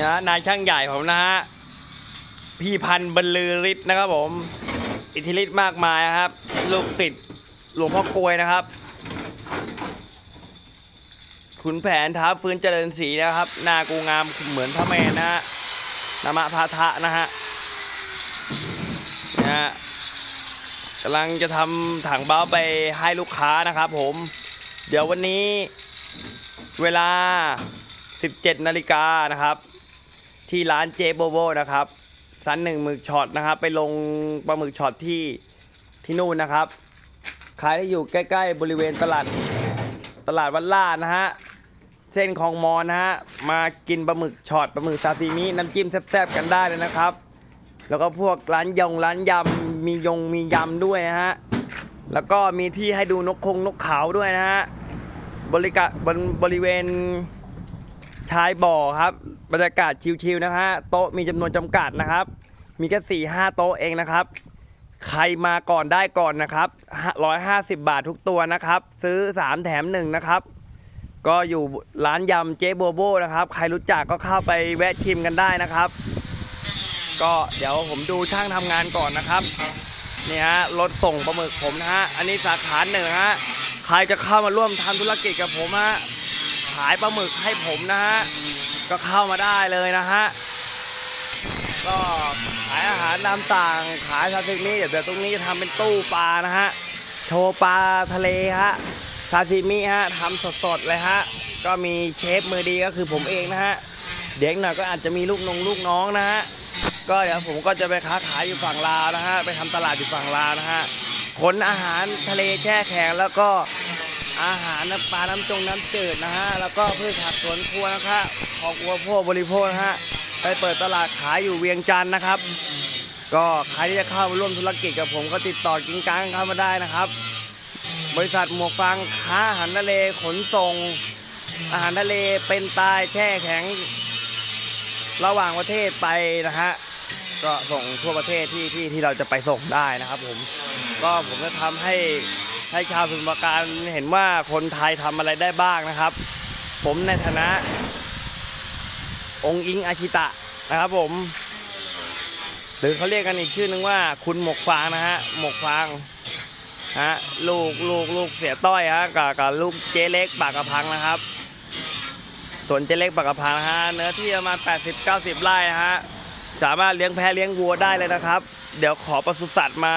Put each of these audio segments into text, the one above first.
นะนายช่างใหญ่ผมนะฮะพี่พันธ์บรรลือฤทธิ์นะครับผม อิทธิฤทธิ์มากมายครับ ลูกศิษย์หลวงพ่อกลวยนะครับขุนแผนท้าฟื้นเจริญศรีนะครับนากูงามเหมือนพระแม่นะฮะนามะพาทะนะฮะนะฮะกำลังจะทำถังเบ้าไปให้ลูกค้านะครับผม เดี๋ยววันนี้เวลา 17 นาฬิกานะครับ ที่ร้านเจโบโบนะครับสันหนึ่งหมึกช็อตนะครับ ไปลงปลาหมึกช็อตที่ที่นู่นนะครับ ขายได้อยู่ใกล้ ๆ บริเวณตลาดตลาดวัดลาดนะฮะเส้นคลองมอนะฮะมากินปลาหมึกช็อตปลาหมึกซาซิมิน้ำจิ้มแซ่บๆกันได้เลยนะครับ แล้วก็พวกร้านยงร้านยำมียงมียำด้วยนะฮะแล้วก็มีที่ให้ดูนกคงนกเขาด้วยนะฮะบริการบบริเวณ ชายบ่อครับ บรรยากาศชิลๆนะฮะโต๊ะมีจำนวนจำกัดนะครับ มีแค่สี่ห้าโต๊ะเองนะครับ ใครมาก่อนได้ก่อนนะครับร้อยห้าสิบบาททุกตัวนะครับ ซื้อสามแถมหนึ่งนะครับ ก็อยู่ร้านยำเจ๊โบโบนะครับ ใครรู้จักก็เข้าไปแวะชิมกันได้นะครับ ก็เดี๋ยวผมดูช่างทำงานก่อนนะครับนี่ฮะรถส่งปลาหมึกผมนะฮะ อันนี้สาขาหนึ่งฮะ ใครจะเข้ามาร่วมทำธุรกิจกับผมฮะายปลาหมึกให้ผมนะฮะ ก็เข้ามาได้เลยนะฮะ ก็ขายอาหารตามต่างขายซาซิมิเดี๋ยวเดี๋ยวตรงนี้จะทำเป็นตู้ปลานะฮะ โชว์ปลาทะเลฮะ ซาซิมิฮะทำสดๆเลยฮะ ก็มีเชฟมือดีก็คือผมเองนะฮะ เด็กหน่อยก็อาจจะมีลูกนงลูกน้องนะฮะ ก็เดี๋ยวผมก็จะไปค้าขายอยู่ฝั่งลาวนะฮะ ไปทำตลาดอยู่ฝั่งลาวนะฮะ ขนอาหารทะเลแช่แข็งแล้วก็ อาหารน้ำปลาน้ำจงน้ำจืดนะฮะแล้วก็พืชผักสวนครัวนะครับของครัวพวกบริโภคนะฮะไปเปิดตลาดขายอยู่เวียงจันทร์นะครับ ก็ใครที่จะเข้ามาร่วมธุรกิจกับผมก็ติดต่อกิ้งก้างเข้ามาได้นะครับ บริษัทหมวกฟางค้าอาหารทะเลขนส่ง อาหารทะเลเป็นตายแช่แข็ง ระหว่างประเทศไปนะฮะก็ส่งทั่วประเทศที่ที่ที่เราจะไปส่งได้นะครับผมก็ผมจะทำให้ ให้ชาวสมุทรปราการเห็นว่าคนไทยทำอะไรได้บ้างนะครับ ผมในฐานะ องค์อิงอาชิตะนะครับผม หรือเขาเรียกกันอีกชื่อนึงว่าคุณหมกฟางนะฮะหมกฟางฮะลูกลูกลูกเสียต้อยฮะกับกับลูกเจ๊เล็กปากกระพังนะครับส่วนเจ๊เล็กปากกระพังนะฮะเนื้อที่ประมาณ 80-90 ไร่นะฮะสามารถเลี้ยงแพะเลี้ยงวัวได้เลยนะครับ เดี๋ยวขอปศุสัตว์มา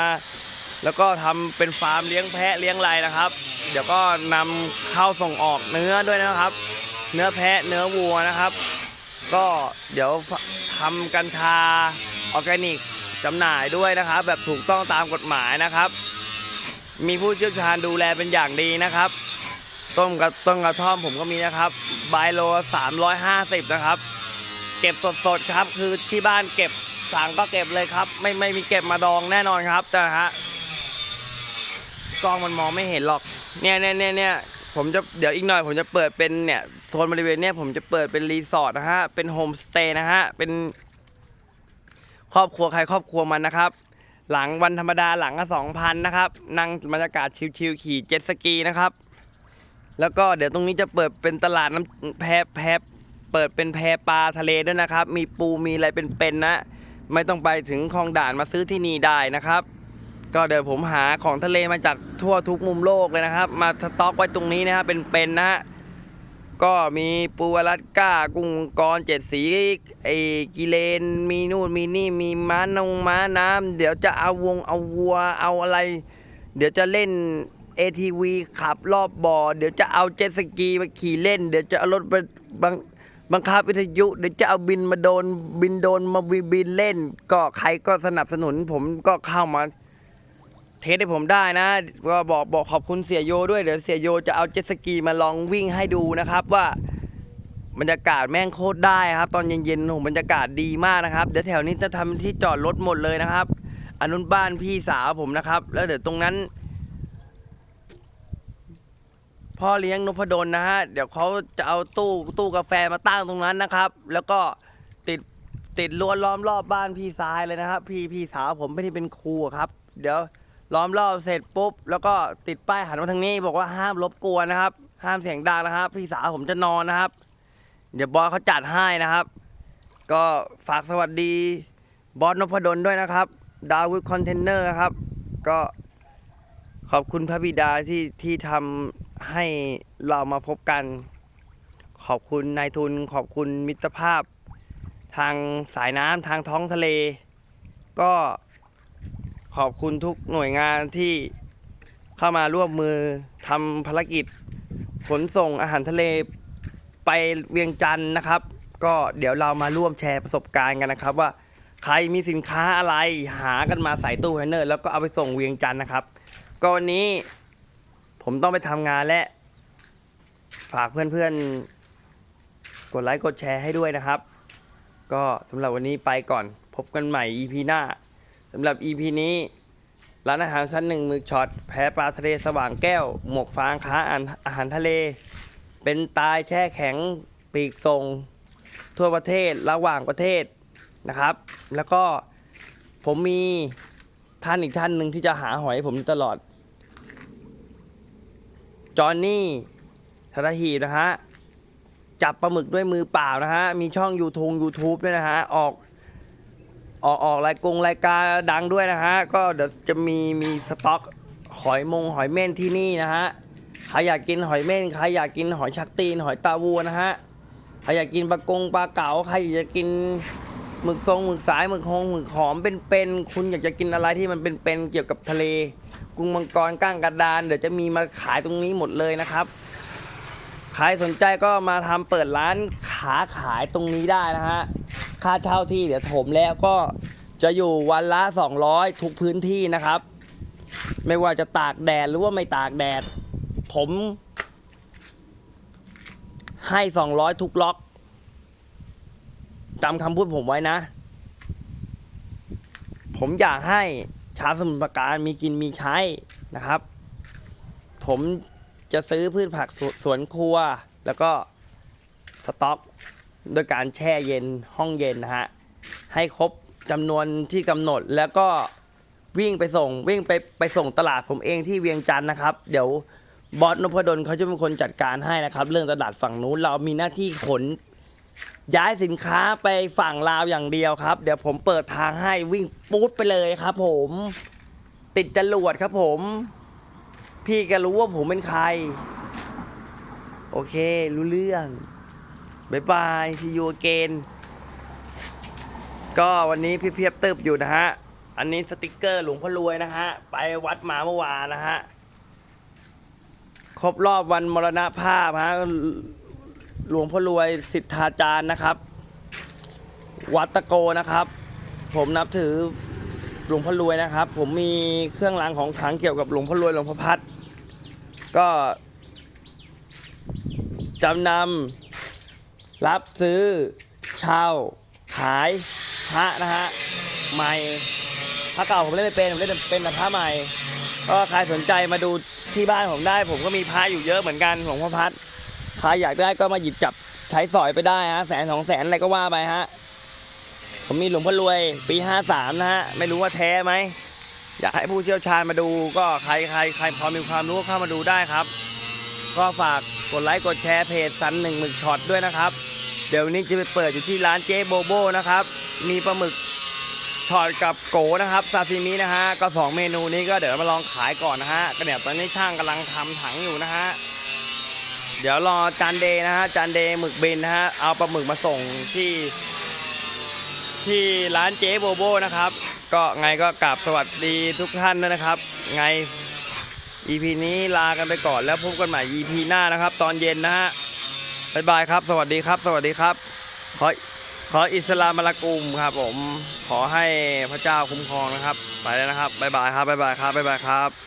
แล้วก็ทำเป็นฟาร์มเลี้ยงแพะเลี้ยงไรนะครับ เดี๋ยวก็นำเข้าส่งออกเนื้อด้วยนะครับ เนื้อแพะเนื้อวัวนะครับ ก็เดี๋ยวทำกัญชาออร์แกนิกจำหน่ายด้วยนะครับ แบบถูกต้องตามกฎหมายนะครับ มีผู้เชี่ยวชาญดูแลเป็นอย่างดีนะครับ ต้มกับต้นกระท่อมผมก็มีนะครับใบโล 350 นะครับ เก็บสดๆครับคือที่บ้านเก็บสั่งก็เก็บเลยครับ ไม่ไม่มีเก็บมาดองแน่นอนครับแต่ฮะ กล้องมันมองไม่เห็นหรอก เนี่ยเนี่ยเนี่ยเนี่ยผมจะเดี๋ยวอีกหน่อย ผมจะเปิดเป็นเนี่ยโซนบริเวณเนี่ยผมจะเปิดเป็นรีสอร์ทนะฮะ เป็นโฮมสเตย์นะฮะ เป็น ครอบครัวใครครอบครัวมันนะครับ หลังวันธรรมดาหลังละสองพันนะครับ นั่งบรรยากาศชิลๆขี่เจ็ตสกีนะครับ แล้วก็เดี๋ยวตรงนี้จะเปิดเป็นตลาดน้ำแพแพเปิดเป็นแพปลาทะเลด้วยนะครับ มีปูมีอะไรเป็นๆนะไม่ต้องไปถึงคลองด่านมาซื้อที่นี่ได้นะครับ ก็เดี๋ยวผมหาของทะเลมาจากทั่วทุกมุมโลกเลยนะครับ มาสต็อกไว้ตรงนี้นะครับเป็นๆนะฮะก็มีปูอลาสก้ากุ้งมังกรเจ็ดสีไอ้กิเลนมีนู่นมีนี่มีม้านงม้าน้ำเดี๋ยวจะเอาวงเอาวัวเอาอะไร เดี๋ยวจะเล่น ATV ขับรอบบ่อ เดี๋ยวจะเอาเจ็ตสกีมาขี่เล่น เดี๋ยวจะเอารถไปบังบังคับวิทยุเดี๋ยวจะเอาบินมาโดนบินโดนมาวิบินเล่น ก็ใครก็สนับสนุนผมก็เข้ามา เทสให้ผมได้นะก็บอกบอกขอบคุณเสียโยด้วยเดี๋ยวเสียโยจะเอาเจ็ตสกีมาลองวิ่งให้ดูนะครับว่าบรรยากาศแม่งโคตรได้ครับ ตอนเย็นๆโอ้โหบรรยากาศดีมากนะครับเดี๋ยวแถวนี้จะทำที่จอดรถหมดเลยนะครับอนุนบ้านพี่สาวผมนะครับ แล้วเดี๋ยวตรงนั้น พ่อเลี้ยงนพดลนะฮะเดี๋ยวเขาจะเอาตู้ตู้กาแฟมาตั้งตรงนั้นนะครับ แล้วก็ติดติดรั้วล้อมรอบบ้านพี่สายเลยนะครับ พี่พี่สาวผมไม่ได้เป็นครูครับ เดี๋ยว ล้อมรอบเสร็จปุ๊บ แล้วก็ติดป้ายหันมาทางนี้ บอกว่าห้ามรบกวนนะครับ ห้ามเสียงดังนะครับ พี่สาวผมจะนอนนะครับ เดี๋ยวบอยเขาจัดให้นะครับ ก็ฝากสวัสดีบอสนพดลด้วยนะครับ ดาวุฒคอนเทนเนอร์ครับ ก็ขอบคุณพระบิดาที่ที่ทำให้เรามาพบกัน ขอบคุณนายทุน ขอบคุณมิตรภาพ ทางสายน้ำทางท้องทะเล ก็ ขอบคุณทุกหน่วยงานที่เข้ามาร่วมมือทำภารกิจ ขนส่งอาหารทะเลไปเวียงจันทร์นะครับ ก็เดี๋ยวเรามาร่วมแชร์ประสบการณ์กันนะครับ ว่าใครมีสินค้าอะไรหากันมาใส่ตู้คอนเทนเนอร์แล้วก็เอาไปส่งเวียงจันทร์นะครับก็วันนี้ผมต้องไปทำงานและฝากเพื่อนๆ กดไลค์กดแชร์ให้ด้วยนะครับ ก็สำหรับวันนี้ไปก่อนพบกันใหม่ EP หน้า สำหรับ EP นี้ร้านอาหารชั้นหนึ่งมึกช็อตแพ้ปลาทะเลสว่างแก้ว หมกฟางค้าอาหารอาหารทะเล เป็นตายแช่แข็งปีกส่งทั่วประเทศระหว่างประเทศนะครับ แล้วก็ผมมีท่านอีกท่านหนึ่งที่จะหาหอยผมตลอด จอห์นนี่ธนหีนะฮะ จับปลาหมึกด้วยมือเปล่านะฮะ มีช่อง YouTube YouTube ด้วยนะฮะ ออก ออกออกรายกงรายการดังด้วยนะฮะ ก็เดี๋ยวจะมีมีสต็อกหอยมงหอยเม่นที่นี่นะฮะ ใครอยากกินหอยเม่น ใครอยากกินหอยชักตีน หอยตาวัวนะฮะ ใครอยากกินปลากงปลาเก๋า ใครอยากจะกินหมึกทรงหมึกสายหมึกหงหมึกหอมเป็นๆ คุณอยากจะกินอะไรที่มันเป็นๆ เกี่ยวกับทะเล กุ้งมังกรก้างกระดาน เดี๋ยวจะมีมาขายตรงนี้หมดเลยนะครับ ใครสนใจก็มาทำเปิดร้านขาขายตรงนี้ได้นะฮะ ค่าเช่าที่เดี๋ยวถมแล้วก็จะอยู่วันละ 200 ทุกพื้นที่นะครับ ไม่ว่าจะตากแดดหรือว่าไม่ตากแดด ผมให้ 200 ทุกล็อกจำคำพูดผมไว้นะ ผมอยากให้ชาวสมุทรปราการมีกินมีใช้นะครับ ผมจะซื้อพืชผักสวสวนครัว แล้วก็สต็อก โดยการแช่เย็นห้องเย็นนะฮะให้ครบจำนวนที่กำหนดแล้วก็วิ่งไปส่งวิ่งไปไปส่งตลาดผมเองที่เวียงจันทร์นะครับ เดี๋ยวบอสนพดลเขาจะเป็นคนจัดการให้นะครับ เรื่องตลาดฝั่งนู้นเรามีหน้าที่ขน ย้ายสินค้าไปฝั่งลาวอย่างเดียวครับ เดี๋ยวผมเปิดทางให้วิ่งปู๊ดไปเลยครับ ผม ติดจรวดครับผม พี่ก็รู้ว่าผมเป็นใคร โอเค รู้เรื่อง บายบายทียูเกนก็วันนี้พี่เพียบเติบอยู่นะฮะ อันนี้สติกเกอร์หลวงพ่อรวยนะฮะ ไปวัดมาเมื่อวานนะฮะ ครบรอบวันมรณภาพฮะ หลวงพ่อรวยสิทธาจารย์นะครับ วัดตะโกนะครับ ผมนับถือหลวงพ่อรวยนะครับ ผมมีเครื่องรางของขลังเกี่ยวกับหลวงพ่อรวยหลวงพ่อพัด ก็จำนำ รับซื้อเช่าขายพระนะฮะใหม่พระเก่าผมเล่นไม่เป็นผมเล่นเป็นแต่พระใหม่ ก็ใครสนใจมาดูที่บ้านผมได้ ผมก็มีพระอยู่เยอะเหมือนกันหลวงพ่อพัดใครอยากได้ก็มาหยิบจับใช้สอยไปได้ฮะแสนสองแสนอะไรก็ว่าไปฮะผมมีหลวงพ่อรวยปีห้าสามนะฮะไม่รู้ว่าแท้ไหมอยากให้ผู้เชี่ยวชาญมาดูก็ใครใครใครพอมีความรู้เข้ามาดูได้ครับ ก็ฝากกดไลค์กดแชร์เพจสันหนึ่งหมึกช็อตด้วยนะครับ เดี๋ยววันนี้จะไปเปิดอยู่ที่ร้านเจ๊โบโบนะครับ มีปลาหมึกช็อตกับโกนะครับซาซิมินะฮะก็สองเมนูนี้ก็เดี๋ยวมาลองขายก่อนนะฮะก็เนี่ยตอนนี้ช่างกำลังทำถังอยู่นะฮะเดี๋ยวรอจานเดย์นะฮะจานเดย์หมึกบินนะฮะเอาปลาหมึกมาส่งที่ ที่ร้านเจ๊โบโบนะครับ ก็ไงก็กราบสวัสดีทุกท่านด้วยนะครับ ไง EP นี้ลากันไปก่อนแล้วพบกันใหม่ EP หน้านะครับ ตอนเย็นนะฮะ บายบายครับ สวัสดีครับ สวัสดีครับ ขอขออิสลามละลักุมครับ ผมขอให้พระเจ้าคุ้มครองนะครับ ไปแล้วนะครับบายบายครับบายบายครับบายบายครับ